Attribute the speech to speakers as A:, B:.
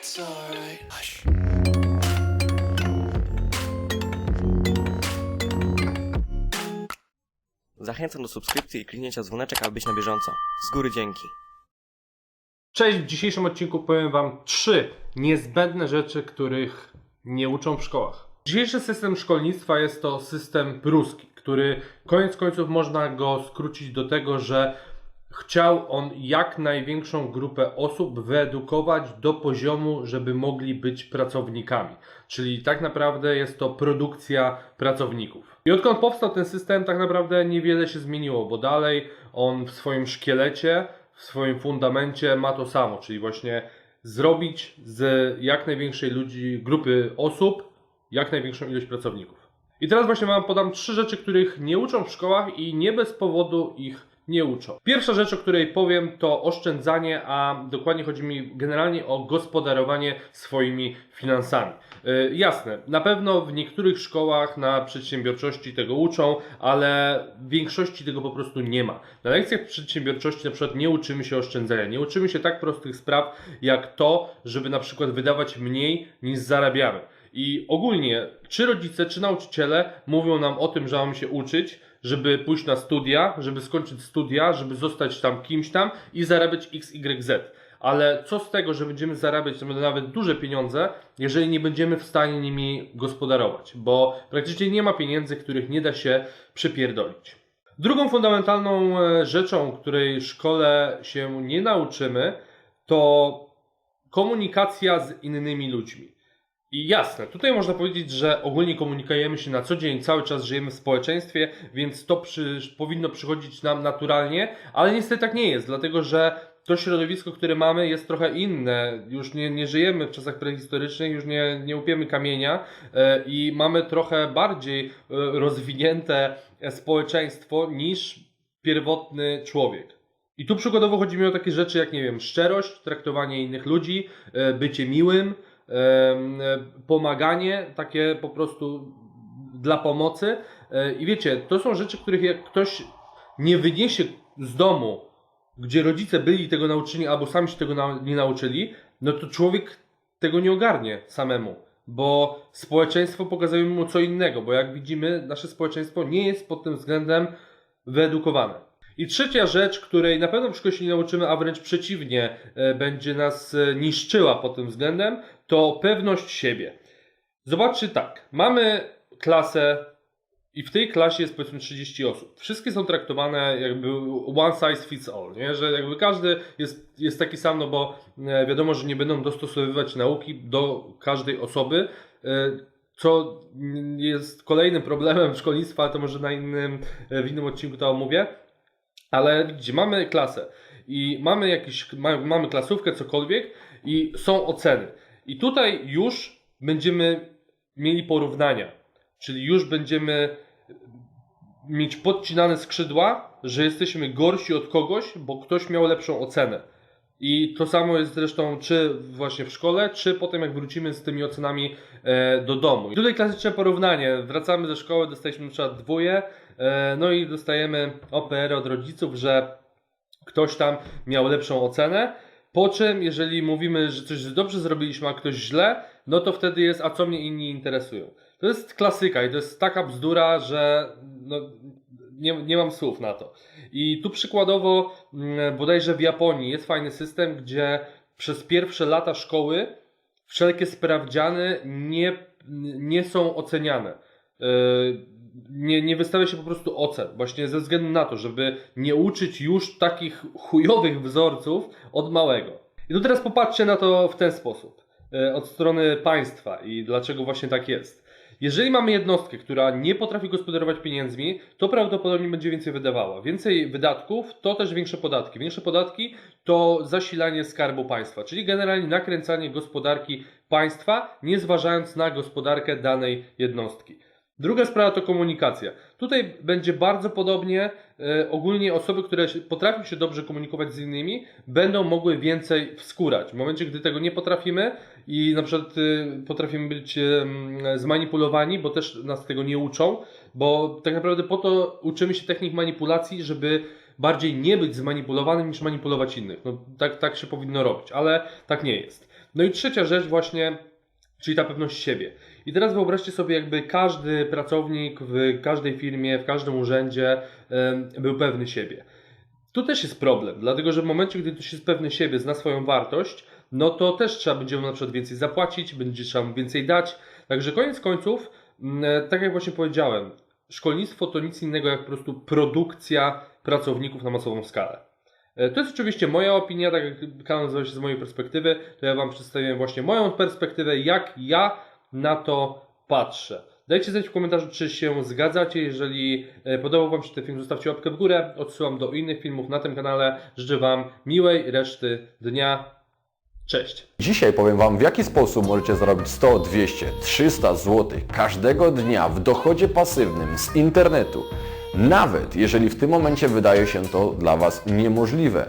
A: It's alright. Hush.
B: Zachęcam do subskrypcji i kliknięcia dzwoneczek, aby być na bieżąco. Z góry dzięki.
C: Cześć, w dzisiejszym odcinku powiem Wam trzy niezbędne rzeczy, których nie uczą w szkołach. Dzisiejszy system szkolnictwa jest to system pruski, który koniec końców można go skrócić do tego, że chciał on jak największą grupę osób wyedukować do poziomu, żeby mogli być pracownikami. Czyli tak naprawdę jest to produkcja pracowników. I odkąd powstał ten system, tak naprawdę niewiele się zmieniło, bo dalej on w swoim szkielecie, w swoim fundamencie ma to samo, czyli właśnie zrobić z jak największej ludzi, grupy osób jak największą ilość pracowników. I teraz właśnie Wam podam trzy rzeczy, których nie uczą w szkołach i nie bez powodu ich nie uczą. Pierwsza rzecz, o której powiem, to oszczędzanie, a dokładnie chodzi mi generalnie o gospodarowanie swoimi finansami. Yy, jasne, na pewno w niektórych szkołach na przedsiębiorczości tego uczą, ale w większości tego po prostu nie ma. Na lekcjach przedsiębiorczości na przykład nie uczymy się oszczędzania, nie uczymy się tak prostych spraw jak to, żeby na przykład wydawać mniej niż zarabiamy. I ogólnie, czy rodzice, czy nauczyciele mówią nam o tym, że mamy się uczyć, żeby pójść na studia, żeby skończyć studia, żeby zostać tam kimś tam i zarabiać XYZ. Ale co z tego, że będziemy zarabiać nawet duże pieniądze, jeżeli nie będziemy w stanie nimi gospodarować? Bo praktycznie nie ma pieniędzy, których nie da się przypierdolić. Drugą fundamentalną e, rzeczą, której w szkole się nie nauczymy, to komunikacja z innymi ludźmi. I jasne, tutaj można powiedzieć, że ogólnie komunikujemy się na co dzień, cały czas żyjemy w społeczeństwie, więc to przy, powinno przychodzić nam naturalnie, ale niestety tak nie jest, dlatego że to środowisko, które mamy, jest trochę inne. Już nie, nie żyjemy w czasach prehistorycznych, już nie, nie upiemy kamienia e, i mamy trochę bardziej e, rozwinięte społeczeństwo niż pierwotny człowiek. I tu przykładowo chodzi mi o takie rzeczy jak, nie wiem, szczerość, traktowanie innych ludzi, e, bycie miłym, pomaganie, takie po prostu dla pomocy. E, I wiecie, to są rzeczy, których jak ktoś nie wyniesie z domu, gdzie rodzice byli tego nauczeni, albo sami się tego nie nauczyli, no to człowiek tego nie ogarnie samemu. Bo społeczeństwo pokazuje mu co innego, bo jak widzimy, nasze społeczeństwo nie jest pod tym względem wyedukowane. I trzecia rzecz, której na pewno w szkole się nie nauczymy, a wręcz przeciwnie, e, będzie nas e, niszczyła pod tym względem, to pewność siebie. Zobaczcie tak, mamy klasę i w tej klasie jest powiedzmy 30 osób. Wszystkie są traktowane jakby one size fits all, nie? że jakby każdy jest, jest taki sam, no bo e, wiadomo, że nie będą dostosowywać nauki do każdej osoby, e, co jest kolejnym problemem szkolnictwa, ale to może na innym, e, w innym odcinku to omówię. Ale widzicie, mamy klasę i mamy jakiś, ma- mamy klasówkę, cokolwiek i są oceny. I tutaj już będziemy mieli porównania, czyli już będziemy mieć podcinane skrzydła, że jesteśmy gorsi od kogoś, bo ktoś miał lepszą ocenę. I to samo jest zresztą czy właśnie w szkole, czy potem jak wrócimy z tymi ocenami e, do domu. I tutaj klasyczne porównanie. Wracamy ze szkoły, dostaliśmy na przykład dwóje, e, no i dostajemy OPR od rodziców, że ktoś tam miał lepszą ocenę. Po czym, jeżeli mówimy, że coś dobrze zrobiliśmy, a ktoś źle, no to wtedy jest, a co mnie inni interesują. To jest klasyka i to jest taka bzdura, że no, nie, nie mam słów na to. I tu przykładowo, mm, bodajże w Japonii jest fajny system, gdzie przez pierwsze lata szkoły wszelkie sprawdziany nie, nie są oceniane. Nie, nie wystawia się po prostu ocen, właśnie ze względu na to, żeby nie uczyć już takich chujowych wzorców od małego. I tu teraz popatrzcie na to w ten sposób, yy, od strony państwa i dlaczego właśnie tak jest. Jeżeli mamy jednostkę, która nie potrafi gospodarować pieniędzmi, to prawdopodobnie będzie więcej wydawała. Więcej wydatków to też większe podatki. Większe podatki to zasilanie skarbu państwa, czyli generalnie nakręcanie gospodarki państwa, nie zważając na gospodarkę danej jednostki. Druga sprawa to komunikacja. Tutaj będzie bardzo podobnie. E, ogólnie osoby, które potrafią się dobrze komunikować z innymi, będą mogły więcej wskórać. W momencie, gdy tego nie potrafimy i na przykład e, potrafimy być e, zmanipulowani, bo też nas tego nie uczą, bo tak naprawdę po to uczymy się technik manipulacji, żeby bardziej nie być zmanipulowanym niż manipulować innych. No, tak, tak się powinno robić, ale tak nie jest. No i trzecia rzecz właśnie, czyli ta pewność siebie. I teraz wyobraźcie sobie, jakby każdy pracownik w każdej firmie, w każdym urzędzie był pewny siebie. Tu też jest problem, dlatego że w momencie, gdy ktoś jest pewny siebie, zna swoją wartość, no to też trzeba będzie mu na przykład więcej zapłacić, będzie trzeba mu więcej dać. Także koniec końców, mm, tak jak właśnie powiedziałem, szkolnictwo to nic innego jak po prostu produkcja pracowników na masową skalę. E, To jest oczywiście moja opinia, tak jak kanał nazywa się z mojej perspektywy, to ja Wam przedstawiłem właśnie moją perspektywę, jak ja na to patrzę. Dajcie znać w komentarzu, czy się zgadzacie. Jeżeli e, podobał Wam się ten film, zostawcie łapkę w górę. Odsyłam do innych filmów na tym kanale. Życzę Wam miłej reszty dnia. Cześć!
A: Dzisiaj powiem Wam, w jaki sposób możecie zarobić 100, 200, 300 zł każdego dnia w dochodzie pasywnym z internetu, nawet jeżeli w tym momencie wydaje się to dla Was niemożliwe.